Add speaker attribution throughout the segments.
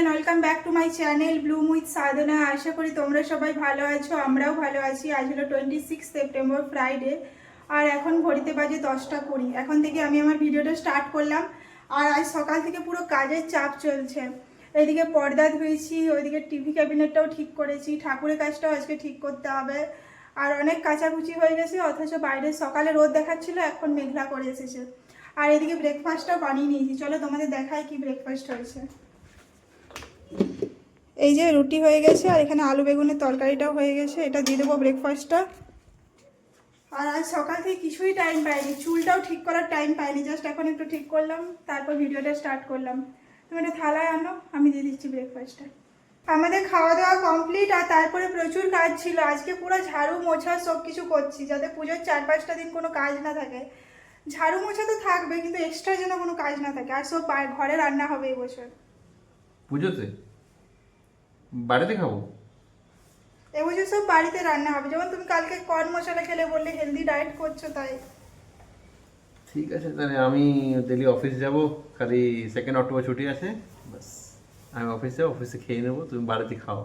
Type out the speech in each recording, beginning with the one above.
Speaker 1: And welcome back to my channel bloom with Sadhana আশা করি তোমরা সবাই ভালো আছো, আমরাও ভালো আছি। আজ হলো টোয়েন্টি সিক্স সেপ্টেম্বর ফ্রাইডে আর এখন ঘড়িতে বাজে দশটা কুড়ি। এখন থেকে আমি আমার ভিডিওটা স্টার্ট করলাম। আর আজ সকাল থেকে পুরো কাজের চাপ চলছে। এদিকে পর্দা ধুয়েছি, ওইদিকে টিভি ক্যাবিনেটটাও ঠিক করেছি। ঠাকুরের কাজটাও আজকে ঠিক করতে হবে। আর অনেক কাচাকুচি হয়ে গেছে, অথচ বাইরে সকালে রোদ দেখাচ্ছিল, এখন মেঘলা করে এসেছে। আর এদিকে ব্রেকফাস্টটাও বানিয়ে নিয়েছি। চলো তোমাদের দেখায় কি ব্রেকফাস্ট হয়েছে। এই যে রুটি হয়ে গেছে, আর এখানে আলু বেগুনের তরকারিটাও হয়ে গেছে। এটা দিয়ে দেবো ব্রেকফাস্টটা আর আজ সকাল থেকে কিছুই টাইম পাইনি। চুলটাও ঠিক করার টাইম পাইনি। জাস্ট এখন একটু ঠিক করলাম, তারপর ভিডিওটা স্টার্ট করলাম। তুমি একটা থালায় আনো, আমি দিয়ে দিচ্ছি ব্রেকফাস্টটা আমাদের খাওয়া দাওয়া কমপ্লিট আর তারপরে প্রচুর কাজ ছিল। আজকে পুরো ঝাড়ু মোছা সব কিছু করছি, যাতে পুজোর চার পাঁচটা দিন কোনো কাজ না থাকে। ঝাড়ু মোছা তো থাকবে, কিন্তু এক্সট্রা যেন কোনো কাজ না থাকে। আর সব ঘরে রান্না হবে এই বছর
Speaker 2: পুজোতে? বাড়িতে খাব?
Speaker 1: এবছর সব বাড়িতে রান্না হবে। যেমন তুমি কালকে কর্ন মশলা খেলে বললে হেলদি ডায়েট করছ তাই।
Speaker 2: ঠিক আছে তাহলে আমি ডেলি অফিস যাব। খালি সেকেন্ড অক্টোবর ছুটি আছে। বাস আমি অফিসে অফিসে খেয়ে নেব তুমি বাড়িতে খাও।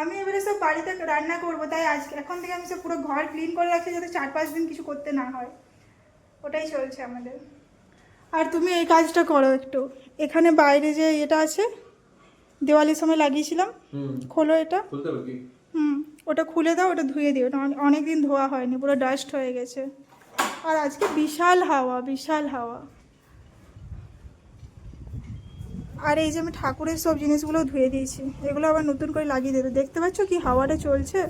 Speaker 1: আমি এবারে সব বাড়িতে রান্না করব তাই আজকে এখন থেকে আমি সব পুরো ঘর ক্লিন করে রাখছি যাতে চার পাঁচ দিন কিছু করতে না হয়। ওটাই চলছে আমাদের। আর তুমি এই কাজটা করো একটু। এখানে বাইরে যে এটা আছে দেওয়ালির সময় লাগিয়েছিলাম। খোলো এটা। হুম ওটা খুলে দাও ওটা ধুয়ে দিও। অনেক দিন ধোয়া হয়নি পুরো ডাস্ট হয়ে গেছে। আর আজকে বিশাল হাওয়া বিশাল হাওয়া। আর এই যে আমি ঠাকুরের সব জিনিসগুলো ধুয়ে দিয়েছি এগুলো আবার নতুন করে লাগিয়ে দেবে দেখতে পাচ্ছ কি হাওয়াটা চলছে?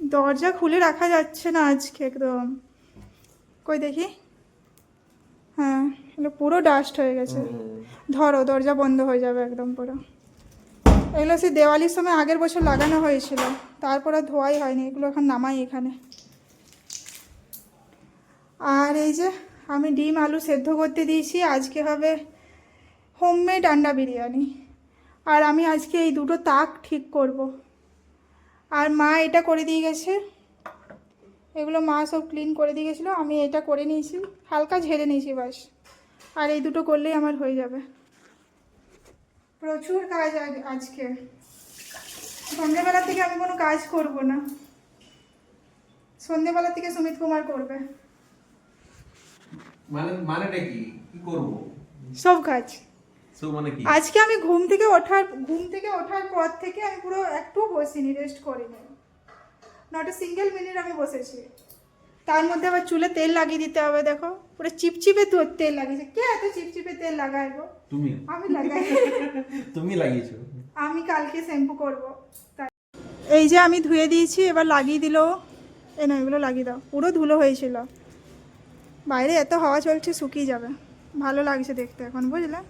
Speaker 1: দরজা খুলে রাখা যাচ্ছে না আজকে একদম। কই দেখি? হ্যাঁ। এগুলো পুরো ডাস্ট হয়ে গেছে। ধরো দরজা বন্ধ হয়ে যাবে একদম পুরো। এগুলো সেই দেওয়ালির সময় আগের বছর লাগানো হয়েছিল। তারপর আর ধোয়াই হয়নি এগুলো এখন নামাই এখানে। আর এই যে আমি ডিম আলু সেদ্ধ করতে দিয়েছি আজকে হবে হোমমেড আন্ডা বিরিয়ানি। আর আমি আজকে এই দুটো তাক ঠিক করব। আর মা এটা করে দিয়ে গেছে। এগুলো মা সব ক্লিন করে দিয়ে গেছিল আমি এটা করে নিয়েছি। হালকা ঝেড়ে নিয়েছি বাস। আর এই দুটো করলেই আমার হয়ে যাবে। প্রচুর কাজ আজ- আজকে। সন্ধ্যেবেলা থেকে আমি কোনো কাজ করব না। সন্ধ্যেবেলা থেকে সুমিত কুমার করবে।
Speaker 2: মানে মানেটা কি? কি করব?
Speaker 1: সব কাজ।
Speaker 2: মানে কি?
Speaker 1: আজকে আমি ঘুম থেকে ওঠার ঘুম থেকে ওঠার পর থেকে আমি পুরো একটু বসিনি রেস্ট করিনি। নট এ সিঙ্গেল মিনিট আমি বসেছি। তার মধ্যে আবার চুলে তেল লাগিয়ে দিতে হবে দেখো। পুরো চিপচিপে তো তেল লাগিয়েছে। কে এত চিপচিপে তেল লাগায় গো?
Speaker 2: তুমি
Speaker 1: আমি লাগাই।
Speaker 2: তুমি লাগিয়েছো।
Speaker 1: আমি কালকে শ্যাম্পু করব। তাই এই যে আমি ধুয়ে দিয়েছি এবার লাগিয়ে দিল এই না এগুলো লাগিয়ে দাও। পুরো ধুলো হয়েছিল। বাইরে এত হাওয়া চলছে শুকিয়ে যাবে। ভালো লাগছে দেখতে এখন বুঝলে?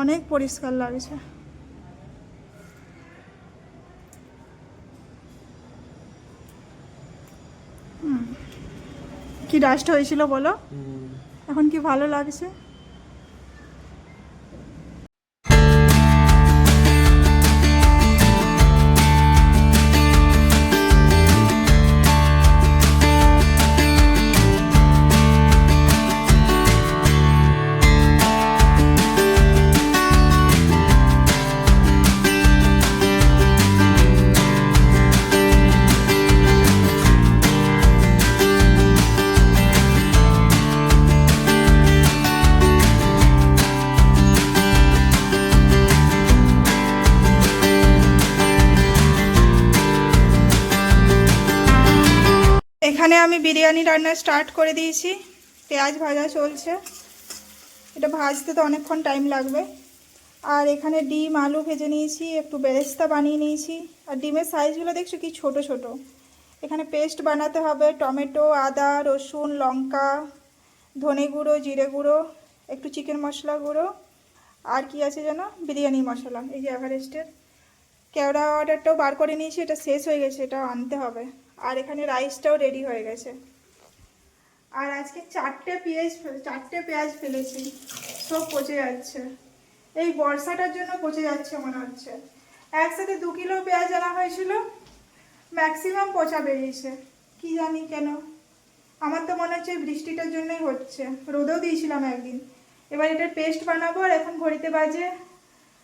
Speaker 1: অনেক পরিষ্কার লাগছে। কি ডাস্ট হয়েছিল বলো? এখন কি ভালো লাগছে? বিরিয়ানি রান্না স্টার্ট করে দিয়েছি। পেঁয়াজ ভাজা চলছে। এটা ভাজতে তো অনেকক্ষণ টাইম লাগবে। আর এখানে ডিম, আলু ভেজে নিয়েছি, একটু বেরেস্তা বানিয়ে নিয়েছি। আর ডিমের সাইজগুলো দেখছ কি ছোট ছোট। এখানে পেস্ট বানাতে হবে টমেটো, আদা, রসুন, লঙ্কা, ধনে গুঁড়ো, জিরে গুঁড়ো, একটু চিকেন মশলা গুঁড়ো। আর কি আছে যেন? বিরিয়ানি মশলা, এই যে এভারেস্টের কেওড়া অর্ডারটাও বার করে নিয়েছি, এটা শেষ হয়ে গেছে এটা আনতে হবে। আর এখানে রাইসটাও রেডি হয়ে গেছে। আর আজকে চারটে পেঁয়াজ চারটে পেঁয়াজ ফেলেছি, সব পচে যাচ্ছে। এই বর্ষাটার জন্য পচে যাচ্ছে মনে হচ্ছে। একসাথে দু কিলো পেঁয়াজ আনা হয়েছিল ম্যাক্সিমাম পচা বেরিয়েছে। কি জানি কেন? আমার তো মনে হচ্ছে বৃষ্টিটার জন্যই হচ্ছে। রোদেও দিয়েছিলাম একদিন। এবার এটার পেস্ট বানাবো আর এখন ঘড়িতে বাজে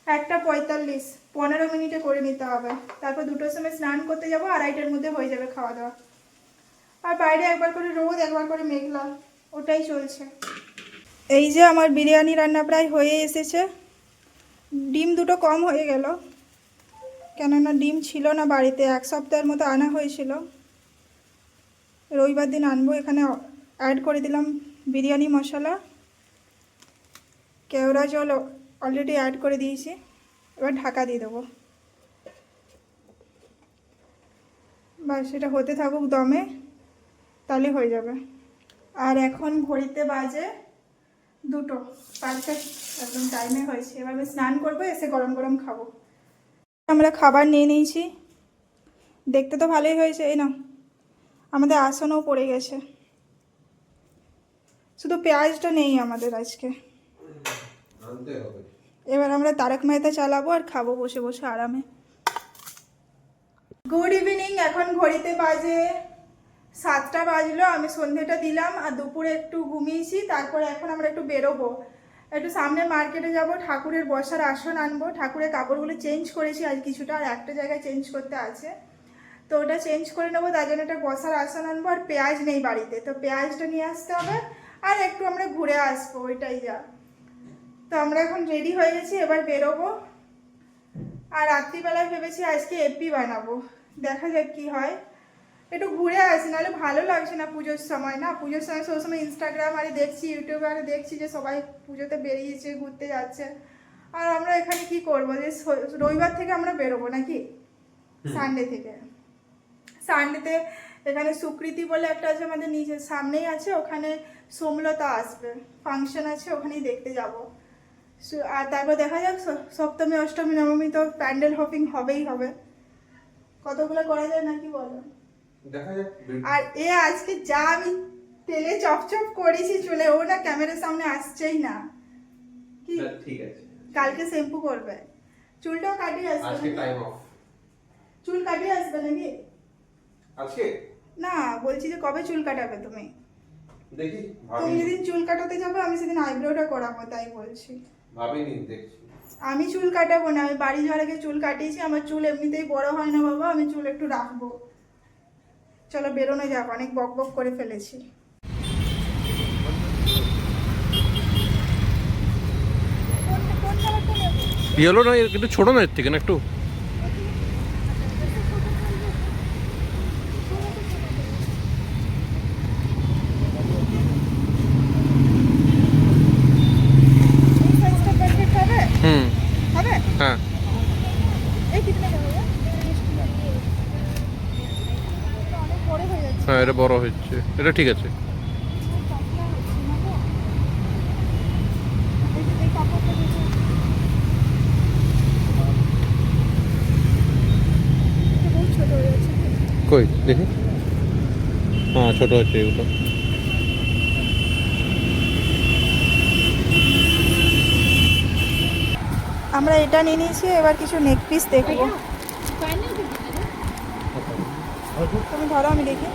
Speaker 1: একটা পঁয়তাল্লিশ, পনেরো মিনিটে করে নিতে হবে। তারপর দুটোর সময় স্নান করতে যাব, আড়াইটার মধ্যে হয়ে যাবে খাওয়া দাওয়া। আর বাইরে একবার করে রোদ, একবার করে মেঘলা, ওটাই চলছে। এই যে আমার বিরিয়ানি রান্না প্রায় হয়ে এসেছে। ডিম দুটো কম হয়ে গেল। কেননা ডিম ছিল না বাড়িতে, এক সপ্তাহের মতো আনা হয়েছিল। রবিবার দিন আনব, এখানে অ্যাড করে দিলাম বিরিয়ানি মশলা। কেওড়া জল অলরেডি অ্যাড করে দিয়েছি। এবার ঢাকা দিয়ে দেবো। বাস সেটা হতে থাকুক দমে, তাহলে হয়ে যাবে। আর এখন ঘড়িতে বাজে দুটো। পারফেক্ট একদম টাইমে হয়েছে। এবার স্নান করব, এসে গরম গরম খাব। আমরা খাবার নিয়ে নিয়েছি। দেখতে তো ভালোই হয়েছে, এই না আমাদের আসনও পড়ে গেছে। শুধু পেঁয়াজটা নেই আমাদের আজকে। এবার আমরা তারক মেহতা চালাবো আর খাব বসে বসে আরামে। গুড ইভিনিং এখন ঘড়িতে বাজে সাতটা বাজলো আমি সন্ধেটা দিলাম আর দুপুরে একটু ঘুমিয়েছি তারপরে এখন আমরা একটু বেরোবো। একটু সামনে মার্কেটে যাব ঠাকুরের বসার আসন আনব। ঠাকুরের কাপড়গুলো চেঞ্জ করেছি আজ কিছুটা আর একটা জায়গায় চেঞ্জ করতে আছে। তো ওটা চেঞ্জ করে নেব তার জন্য একটা বসার আসন আনব আর পেঁয়াজ নেই বাড়িতে। তো পেঁয়াজটা নিয়ে আসতে হবে আর একটু আমরা ঘুরে আসব ওইটাই যা। তো আমরা এখন রেডি হয়ে গেছি এবার বেরোবো। আর রাত্রিবেলায় ভেবেছি আজকে এপি বানাবো। দেখা যাক কি হয়। একটু ঘুরে আসি নাহলে ভালো লাগছে না পুজোর সময় না? পুজোর সময় সবসময় ইনস্টাগ্রাম আরে দেখছি ইউটিউবে আরে দেখছি যে সবাই পুজোতে বেরিয়েছে ঘুরতে যাচ্ছে। আর আমরা এখানে কি করব? যে রবিবার থেকে আমরা বেরোবো নাকি? সানডে থেকে। সানডেতে এখানে সুকৃতি বলে একটা আছে আমাদের নিজের সামনেই আছে ওখানে সোমলতা আসবে। ফাংশন আছে ওখানেই দেখতে যাব। আর তারপর দেখা যাক সপ্তমী অষ্টমী নবমী তো প্যান্ডেল হপিং হবেই হবে। কতগুলো করা যায় নাকি বলো? আর এ আজকে যা আমি তেলে চপচপ করেছি চলে ও না ক্যামেরার সামনে আসছেই না। কি?
Speaker 2: ঠিক আছে।
Speaker 1: কালকে শ্যাম্পু করবে। চুলটাও কাটিয়ে আসবে
Speaker 2: আজকে টাইম অফ
Speaker 1: চুল কাটিয়ে আসবে নাকি?
Speaker 2: আজকে?
Speaker 1: না বলছি যে কবে চুল কাটাবে তুমি?
Speaker 2: দেখি
Speaker 1: তুমি যেদিন চুল কাটাতে যাবে আমি সেদিন আইব্রোটা করাবো তাই বলছি।
Speaker 2: ভাবিনি দেখছি।
Speaker 1: আমি চুল কাটাবো না আমি বাড়ি আগে চুল কাটিয়েছি আমার চুল এমনিতেই বড় হয় না বাবা আমি চুল একটু রাখব। চলো বেরোনো যাক অনেক বক বক করে ফেলেছি।
Speaker 3: ইয়েলো না একটু ছোট না এর থেকে না একটু?
Speaker 1: বড়
Speaker 3: হচ্ছে এটা ঠিক আছে। কই? দেখি। হ্যাঁ ছোট হচ্ছে এগুলো।
Speaker 1: আমরা এটা নিয়ে নিয়েছি এবার কিছু নেক পিস দেখব। তুমি ধরো আমি দেখি।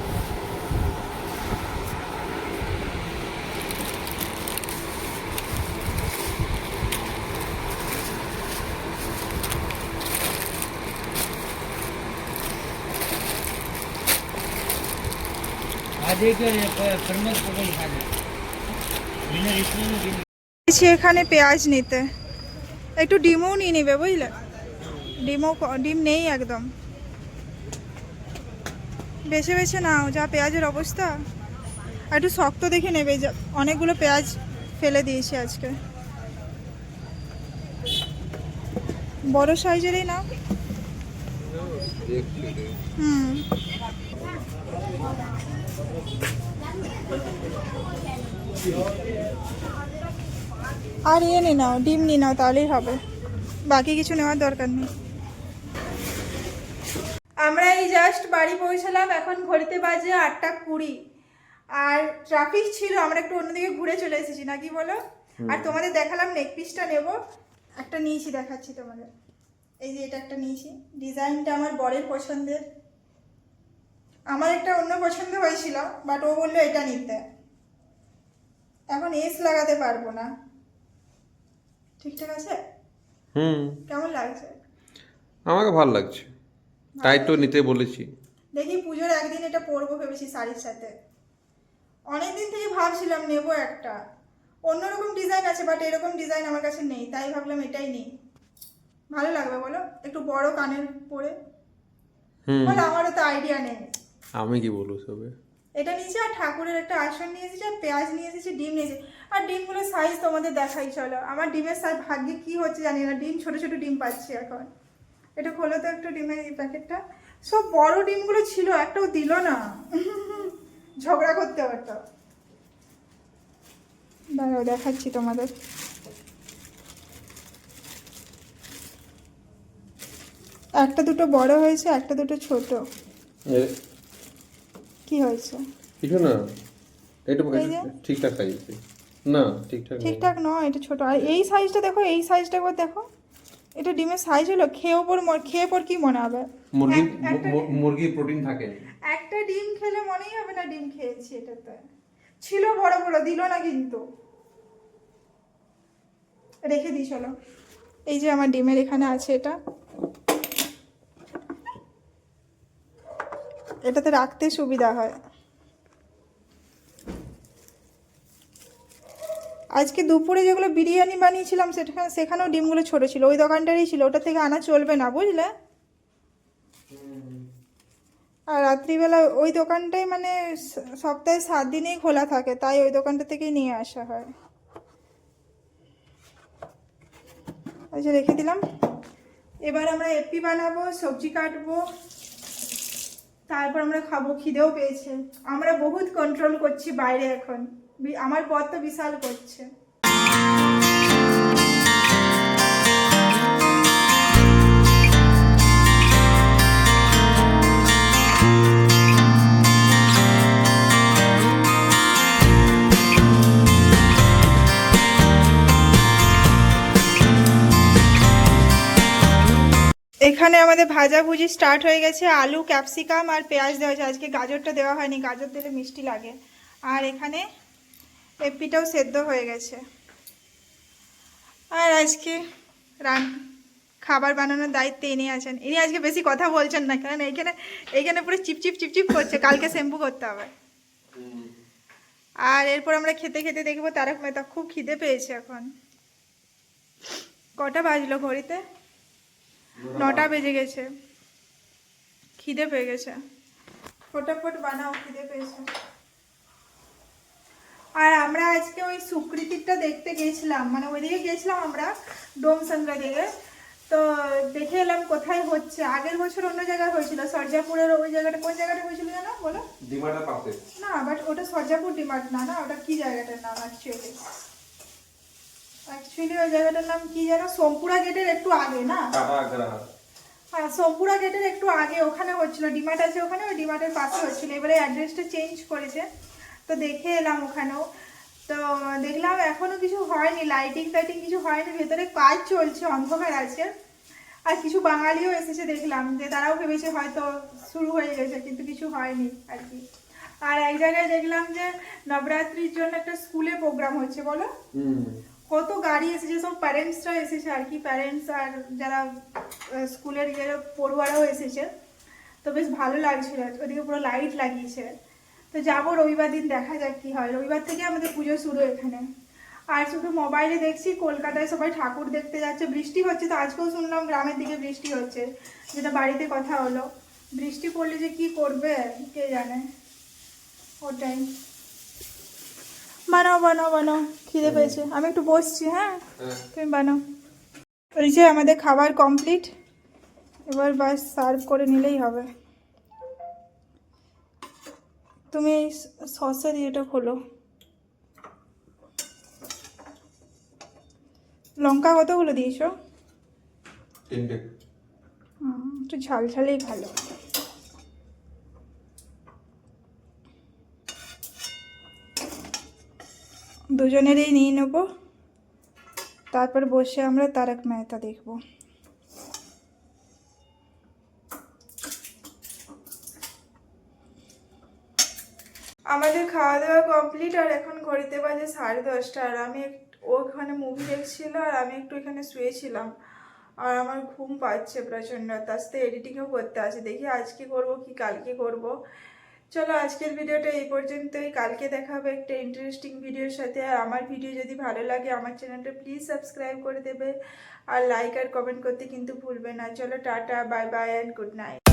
Speaker 1: এখানে পেঁয়াজ নিতে। একটু ডিমও নিয়ে নেবে, বুঝলে? ডিমও ডিম নেই একদম। বেছে বেছে নাও, যা পেঁয়াজের অবস্থা। আর একটু শক্ত দেখে নেবে অনেকগুলো পেঁয়াজ ফেলে দিয়েছি আজকে। বড় সাইজেরই নাও। হুম। আর ইয়ে নিয়ে নাও ডিম নিয়ে নাও তাহলেই হবে। বাকি কিছু নেওয়ার দরকার নেই। আমরা এই জাস্ট বাড়ি পৌঁছালাম এখন ঘড়িতে বাজে আটটা কুড়ি। আর ট্রাফিক ছিল আমরা একটু অন্যদিকে ঘুরে চলে এসেছি নাকি বলো? আর তোমাদের দেখালাম নেক পিসটা নেব। একটা নিয়েছি দেখাচ্ছি তোমাদের। এই যে এটা একটা নিয়েছি। ডিজাইনটা আমার বরের পছন্দের। আমার একটা অন্য পছন্দ হয়েছিল বাট ও বলল এটা নিতে। এখন এস লাগাতে পারব না। ঠিকঠাক আছে?
Speaker 3: হুম।
Speaker 1: কেমন লাগছে?
Speaker 3: আমাকে ভালো লাগছে। তাই তো নিতে বলেছি।
Speaker 1: দেখি পুজোর একদিন এটা পরবো ভেবেছি শাড়ির সাথে। অনেকদিন থেকে ভাবছিলাম নেব একটা। অন্যরকম ডিজাইন আছে বাট এরকম ডিজাইন আমার কাছে নেই তাই ভাবলাম এটাই নেই। ভালো লাগবে বলো? একটু বড় কানের পরে।
Speaker 3: হুম।
Speaker 1: বলো আমারও তো আইডিয়া নেই।
Speaker 3: আমি কি বলব সবে?
Speaker 1: এটা নিয়েছি আর ঠাকুরের একটা আসন নিয়ে এসেছি আর পেঁয়াজ নিয়ে এসেছি ডিম নিয়েছি। আর ডিমগুলোর সাইজ তোমাদের দেখাই চলো। আমার ডিমের সাইজ ভাগ্যে কি হচ্ছে জানি না ডিম ছোট ছোট ডিম পাচ্ছি এখন। এটা খোলো তো একটু ডিমের এই প্যাকেটটা। সব বড় ডিমগুলো ছিল একটাও দিল না। ঝগড়া করতে হতো দাঁড়াও দেখাচ্ছি তোমাদের। একটা দুটো বড় হয়েছে একটা দুটো ছোট। কি হয়েছে?
Speaker 3: কিছু না। এটা ঠিকঠাক সাইজ না ঠিকঠাক
Speaker 1: ঠিকঠাক নয় এটা ছোট। আর এই সাইজটা দেখো এই সাইজটা একবার দেখো। এটা ডিমের সাইজ হলো খেয়েও পর খেয়ে পর কি মনে হবে?
Speaker 3: মুরগি
Speaker 1: একটা-
Speaker 3: মুরগি প্রোটিন থাকে।
Speaker 1: একটা ডিম খেলে মনেই হবে না ডিম খেয়েছি এটাতে। ছিল বড় বড় দিল না কিন্তু। রেখে দিই চলো। এই যে আমার ডিমের এখানে আছে এটা। এটাতে রাখতে সুবিধা হয়। আজকে দুপুরে যেগুলো বিরিয়ানি বানিয়েছিলাম, সেখানে, সেখানেও ডিমগুলো ছোট ছিল। ওই দোকানটারই ছিল। ওটা থেকে আনা চলবে না, বুঝলে? আর রাত্রিবেলা ওই দোকানটাই মানে সপ্তাহে সাত দিনেই খোলা থাকে, তাই ওই দোকানটা থেকেই নিয়ে আসা হয়। আচ্ছা রেখে দিলাম। এবার আমরা এপি বানাবো, সবজি কাটবো। তারপর আমরা খাব, খিদেও পেয়েছে। আমরা বহুত কন্ট্রোল করছি বাইরে এখন। আমার পথ তো বিশাল করছে। এখানে আমাদের ভাজাভুজি স্টার্ট হয়ে গেছে, আলু ক্যাপসিকাম আর পেঁয়াজ দেওয়া হয়েছে। আজকে গাজরটা দেওয়া হয়নি, গাজর দিলে মিষ্টি লাগে। আর এখানে এপিটাও সেদ্ধ হয়ে গেছে। আর আজকে রান, খাবার বানানোর দায়িত্বে ইনি আছেন। ইনি আজকে বেশি কথা বলছেন না, কারণ এইখানে এইখানে পুরো চিপচিপ চিপচিপ করছে। কালকে শ্যাম্পু করতে হবে। আর এরপর আমরা খেতে খেতে দেখব তারক মেহতা খুব খিদে পেয়েছে এখন। কটা বাজলো ঘড়িতে? নটা বেজে গেছে। খিদে পেয়ে গেছে। ফটাফট বানাও খিদে পেয়েছে। আর আমরা আজকে ওই সুকৃতিরটা দেখতে গেছিলাম। মানে ওইদিকে গেছিলাম আমরা ডোমসাঙ্গা দিকে তো দেখে এলাম কোথায় হচ্ছে। আগের বছর অন্য জায়গায় হয়েছিল সরজাপুরের ওই জায়গাটা। কোন জায়গাটা হয়েছিল জানো বলো?
Speaker 3: ডিমাটা পাশে
Speaker 1: না বাট ওটা সরজাপুর ডিমার্ট। না না ওটা কি জায়গাটার নাম অ্যাকচুয়ালি অ্যাকচুয়ালি ওই জায়গাটার নাম কি সোমপুরা গেটের একটু আগে না? হ্যাঁ সোমপুরা গেটের একটু আগে ওখানে হচ্ছিল। ডিমার্ট আছে ওখানে ওই ডিমার্টের পাশে হচ্ছিল। এবারে অ্যাড্রেসটা চেঞ্জ করেছে। তো দেখে এলাম ওখানেও। তো দেখলাম এখনও কিছু হয়নি লাইটিং টাইটিং কিছু হয়নি ভেতরে কাজ চলছে অন্ধকার আছে। আর কিছু বাঙালিও এসেছে দেখলাম যে তারাও ভেবেছে হয়তো শুরু হয়ে গেছে কিন্তু কিছু হয়নি আর কি। আর এক জায়গায় দেখলাম যে নবরাত্রির জন্য একটা স্কুলে প্রোগ্রাম হচ্ছে বলো?
Speaker 3: হুম।
Speaker 1: কত গাড়ি এসেছে, সব প্যারেন্টসরা এসেছে আর কি প্যারেন্টস আর যারা স্কুলের যারা পড়ুয়ারাও এসেছে। তো বেশ ভালো লাগছিল, ওদিকে পুরো লাইট লাগিয়েছে। তো যাব রবিবার দিন, দেখা যাক কি হয়। রবিবার থেকে আমাদের পুজো শুরু এখানে। আর শুধু মোবাইলে দেখছি, কলকাতায় সবাই ঠাকুর দেখতে যাচ্ছে। বৃষ্টি হচ্ছে তো, আজকেও শুনলাম গ্রামের দিকে বৃষ্টি হচ্ছে, যেটা বাড়িতে কথা হলো। বৃষ্টি পড়লে যে কি করবে, কে জানে? ওটাই। বানাও বানাও বানাও। খিদে পেয়েছে। আমি একটু বসছি হ্যাঁ? তুমি বানাও। এই যে আমাদের খাবার কমপ্লিট এবার বাস সার্ভ করে নিলেই হবে। তুমি সসে দিয়ে এটা খোলো লঙ্কা কতগুলো দিয়েছ?
Speaker 3: তিনটে।
Speaker 1: হুম, একটু ঝাল ঝালেই ভালো। দুজনেরই নিয়ে নেব। তারপর বসে আমরা তারক মেহতা দেখব। আমাদের খাওয়া দাওয়া কমপ্লিট আর এখন ঘড়িতে বাজে সাড়ে দশটা। আর আমি ওখানে মুভি দেখছিল আর আমি একটু এখানে শুয়েছিলাম। আর আমার ঘুম পাচ্ছে প্রচণ্ড। তার সাথে এডিটিংও করতে আছে। দেখি আজকে করব কি কালকে করব। চলো আজকের ভিডিওটা এই পর্যন্তই। কালকে দেখা হবে একটা ইন্টারেস্টিং ভিডিওর সাথে। আর আমার ভিডিও যদি ভালো লাগে, আমার চ্যানেলটা প্লিজ সাবস্ক্রাইব করে দেবে। আর লাইক আর কমেন্ট করতে কিন্তু ভুলবে না। চলো tata bye bye and good night